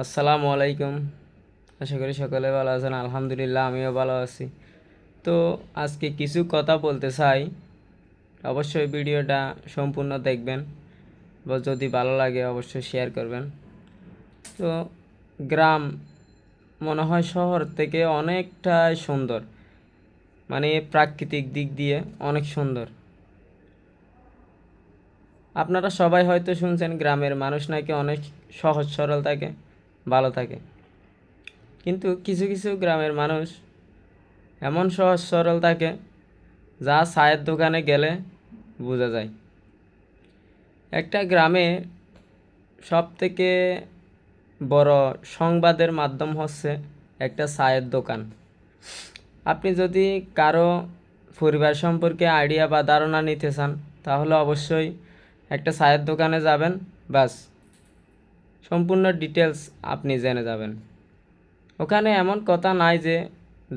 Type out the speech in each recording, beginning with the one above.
আসসালামু আলাইকুম। আশা করি সকলে ভালো আছেন, আলহামদুলিল্লাহ আমিও ভালো আছি। তো আজকে কিছু কথা বলতে চাই। অবশ্যই ভিডিওটা সম্পূর্ণ দেখবেন বা যদি ভালো লাগে অবশ্যই শেয়ার করবেন। তো গ্রাম মনে হয় শহর থেকে অনেকটাই সুন্দর। মানে প্রাকৃতিক দিক দিয়ে অনেক সুন্দর। আপনারা সবাই হয়তো শুনছেন গ্রামের মানুষ নাকি অনেক সহজ সরল থাকে। ভালো থাকে। কিন্তু কিছু কিছু গ্রামের মানুষ এমন সহজ সরল থাকে, যা চায়ের দোকানে গেলে বোঝা যায়। একটা গ্রামে সব থেকে বড় সংবাদের মাধ্যম হচ্ছে একটা চায়ের দোকান। আপনি যদি কারও পরিবার সম্পর্কে আইডিয়া বা ধারণা নিতে চান, তাহলে অবশ্যই একটা চায়ের দোকানে যাবেন বাস সম্পূর্ণ ডিটেলস আপনি জেনে যাবেন। ওখানে এমন কথা নাই যে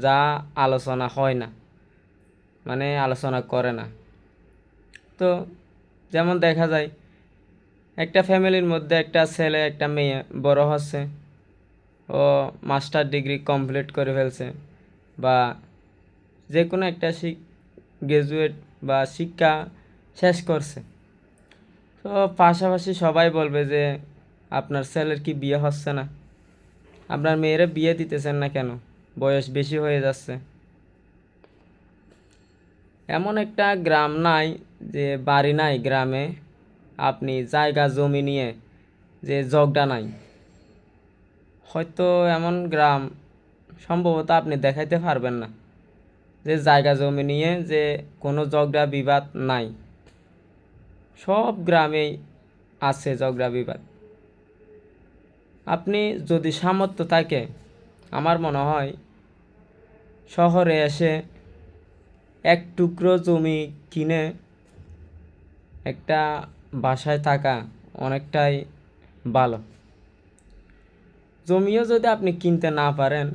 যা আলোচনা হয় না মানে আলোচনা করে না। তো যেমন দেখা যায়, একটা ফ্যামিলির মধ্যে একটা ছেলে, একটা মেয়ে বড় হচ্ছে, ও মাস্টার ডিগ্রি কমপ্লিট করে ফেলছে বা যে কোনো একটা গ্রাজুয়েট বা শিক্ষা শেষ করছে। তো পাশাপাশি সবাই বলবে যে আপনার ছেলের কি বিয়ে হচ্ছে না? আপনার মেয়েরা বিয়ে দিতেছেন না কেন? বয়স বেশি হয়ে যাচ্ছে। এমন একটা গ্রাম নাই যে বাড়ি নাই গ্রামে। আপনি জায়গা, জমি নিয়ে যে জগডা নাই। হয়তো এমন গ্রাম সম্ভবত আপনি দেখাইতে পারবেন না। যে জায়গা, জমি নিয়ে যে কোনো ঝগড়া বিবাদ নাই। সব গ্রামেই আছে ঝগড়া বিবাদ। আপনি যদি সামর্থ্য থাকে, আমার মনে হয় শহরে এসে এক টুকরো জমি কিনে একটা বাসায় থাকা অনেকটাই ভালো। জমিও যদি আপনি কিনতে না পারেন,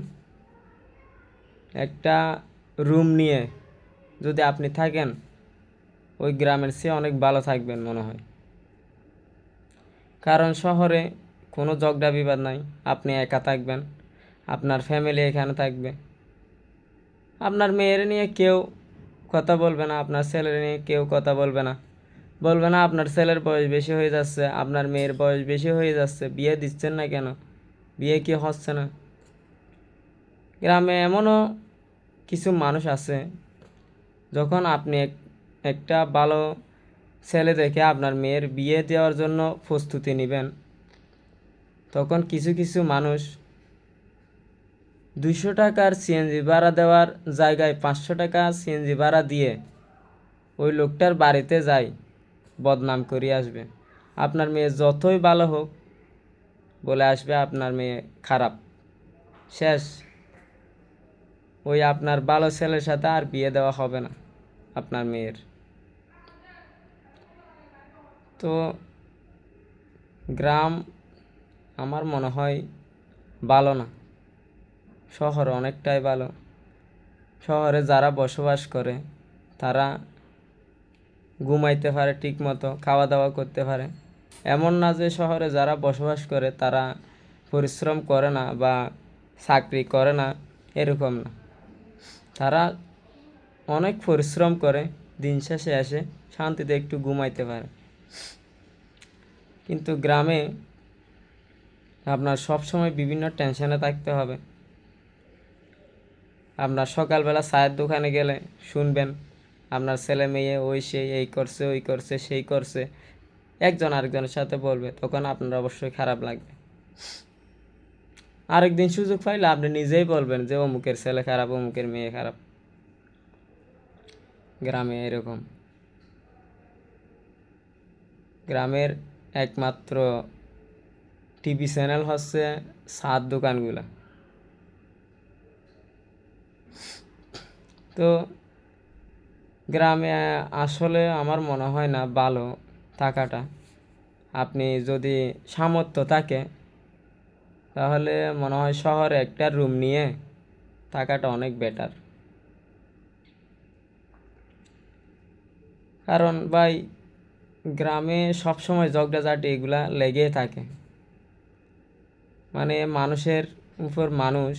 একটা রুম নিয়ে যদি আপনি থাকেন, ওই গ্রামের চেয়ে অনেক ভালো থাকবেন মনে হয়। কারণ শহরে কোনো ঝগড়া বিবাদ নাই। আপনি একা থাকবেন। আপনার ফ্যামিলি এখানে থাকবে। আপনার মেয়ের নিয়ে কেউ কথা বলবে না, আপনার ছেলের নিয়ে কেউ কথা বলবে না। বলবে না, আপনার ছেলের বয়স বেশি হয়ে যাচ্ছে, আপনার মেয়ের বয়স বেশি হয়ে যাচ্ছে, বিয়ে দিচ্ছেন না কেন? বিয়ে কি হচ্ছে না? গ্রামে এমনও কিছু মানুষ আছে, যখন আপনি একটা ভালো ছেলে দেখে আপনার মেয়ের বিয়ে দেওয়ার জন্য প্রস্তুতি নেবেন তখন কিছু কিছু মানুষ দুইশো টাকার সিএনজি ভাড়া দেওয়ার জায়গায় পাঁচশো টাকা সিএনজি ভাড়া দিয়ে ওই লোকটার বাড়িতে যায়, বদনাম করে আসবে। আপনার মেয়ে যতই ভালো হোক, বলে আসবে, আপনার মেয়ে খারাপ। শেষ। ওই আপনার ভালো ছেলের সাথে আর বিয়ে দেওয়া হবে না, আপনার মেয়ের। তো গ্রাম আমার মনে হয় ভালো না। শহর অনেকটাই ভালো। শহরে যারা বসবাস করে, তারা ঘুমাইতে পারে ঠিক মতো খাওয়া দাওয়া করতে পারে। এমন না যে শহরে যারা বসবাস করে, তারা পরিশ্রম করে না বা চাকরি করে না, এরকম না। তারা অনেক পরিশ্রম করে, দিন শেষে এসে শান্তিতে একটু ঘুমাইতে পারে। কিন্তু গ্রামে আপনার সব সময় বিভিন্ন টেনশনে থাকতে হবে। আপনার সকালবেলা চায়ের দোকানে গেলে শুনবেন, আপনার ছেলে মেয়ে ওই সেই, এই করছে, ওই করছে, সেই করছে, একজন আরেকজনের সাথে বলবে, তখন আপনার অবশ্যই খারাপ লাগবে। আরেকদিন সুযোগ পাইলে আপনি নিজেই বলবেন যে, অমুকের ছেলে খারাপ, অমুকের মেয়ে খারাপ। গ্রামে এরকম। গ্রামের একমাত্র টিভি চ্যানেল হচ্ছে সাত দোকানগুলা। তো গ্রামে আসলে আমার মনে হয় না ভালো থাকাটা। আপনি যদি সামর্থ্য থাকে, তাহলে মনে হয় শহরে একটা রুম নিয়ে থাকাটা অনেক বেটার কারণ ভাই, গ্রামে সবসময় ঝগড়াঝাটি এগুলা লেগেই থাকে। মানে মানুষের উপর মানুষ,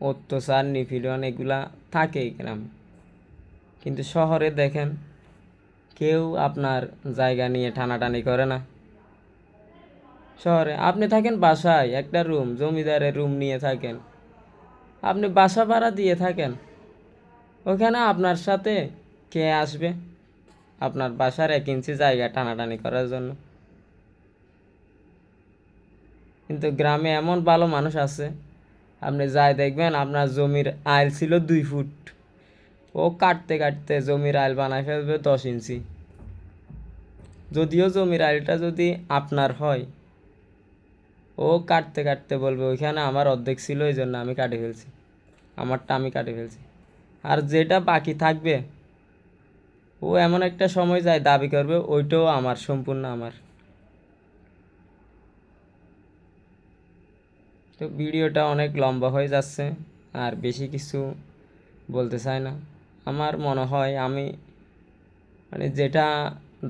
অত্যাচার, নিপীড়ন এগুলা থাকে গ্রামে। কিন্তু শহরে দেখেন, কেউ আপনার জায়গা নিয়ে টানাটানি করে না। শহরে আপনি থাকেন বাসায়, একটা রুম, জমিদারের রুম নিয়ে থাকেন। আপনি বাসা ভাড়া দিয়ে থাকেন। ওখানে আপনার সাথে কে আসবে? আপনার বাসার এক ইঞ্চি জায়গা টানাটানি করার জন্য। কিন্তু গ্রামে এমন ভালো মানুষ আছে, আপনি যাই দেখবেন আপনার জমির আইল ছিল দুই ফুট। ও কাটতে কাটতে জমির আইল বানায় ফেলবে দশ ইঞ্চি। যদিও জমির আইলটা যদি আপনার হয়, ও কাটতে কাটতে বলবে, ওইখানে আমার অর্ধেক ছিল এই জন্য আমি কাটে ফেলছি। আমারটা আমি কাটে ফেলছি। আর যেটা বাকি থাকবে, ও এমন একটা সময় যায় দাবি করবে, ওইটাও আমার, সম্পূর্ণ আমার। তো ভিডিওটা অনেক লম্বা হয়ে যাচ্ছে, আর বেশি কিছু বলতে চাই না। আমার মনে হয় আমি মানে যেটা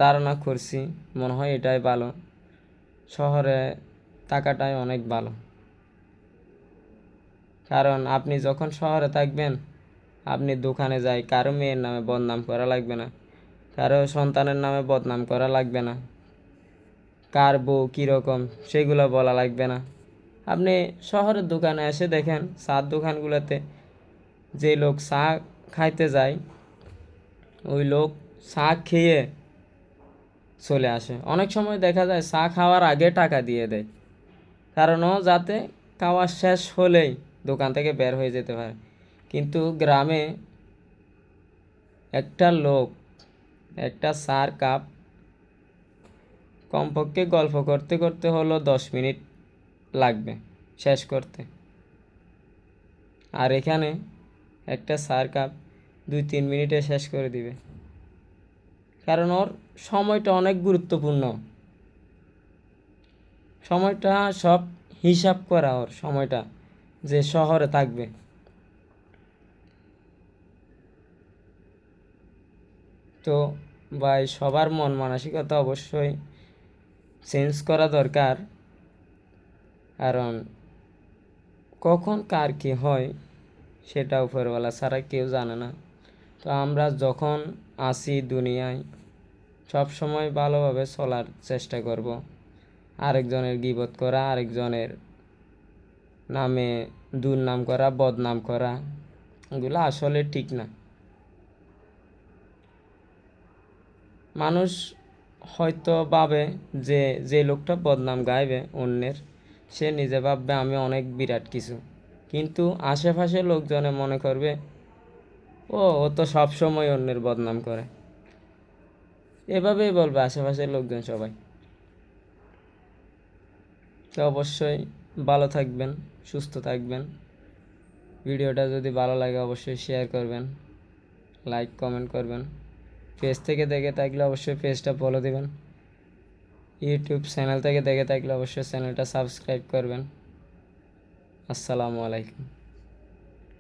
ধারণা করছি, মনে হয় এটাই ভালো। শহরে থাকাটাই অনেক ভালো। কারণ আপনি যখন শহরে থাকবেন, আপনি দোকানে যাই, কারও মেয়ের নামে বদনাম করা লাগবে না, কারও সন্তানের নামে বদনাম করা লাগবে না, কার বউ কীরকম, সেগুলো বলা লাগবে না। আপনি শহরের দোকানে এসে দেখেন চার দোকানগুলোতে যে লোক চা খাইতে যায়, ওই লোক চা খেয়ে চলে আসে। অনেক সময় দেখা যায় চা খাওয়ার আগে টাকা দিয়ে দেয়, কারণ ও যাতে খাওয়া শেষ হলেই দোকান থেকে বের হয়ে যেতে পারে। কিন্তু গ্রামে একটা লোক একটা চার কাপ কমপক্ষে গল্প করতে করতে হলো দশ মিনিট লাগবে, শেষ করতে। আর এখানে একটা চার কাপ দুই তিন মিনিটে শেষ করে দিবে। কারণ ওর সময়টা অনেক গুরুত্বপূর্ণ। সময়টা সব হিসাব করা ওর সময়টা, যে শহরে থাকবে। তো ভাই, সবার মন মানসিকতা অবশ্যই চেঞ্জ করা দরকার। কারণ কখন কার কী হয় সেটা উপরওয়ালা ছাড়া কেউ জানে না। তো আমরা যখন আসি দুনিয়ায়, সব সময় ভালোভাবে চলার চেষ্টা করব। আরেকজনের গিবত করা, আরেকজনের নামে দুর্নাম করা, বদনাম করা, এগুলো আসলে ঠিক না। মানুষ হয়তো ভাবে যে যে লোকটা বদনাম গাইবে অন্যের সে নিজে ভাববে আমি অনেক বিরাট কিছু। কিন্তু আশেপাশে লোকজনে মনে করবে, ও ও তো সবসময় অন্যের বদনাম করে। এভাবেই বলবে আশেপাশের লোকজন সবাই। তো অবশ্যই ভালো থাকবেন, সুস্থ থাকবেন। ভিডিওটা যদি ভালো লাগে অবশ্যই শেয়ার করবেন লাইক কমেন্ট করবেন। পেজ থেকে দেখে থাকলে অবশ্যই পেজটা ফলো দেবেন। ইউটিউব চ্যানেল থেকে দেখে থাকলে অবশ্যই চ্যানেলটা সাবস্ক্রাইব করবেন। আসসালামু আলাইকুম।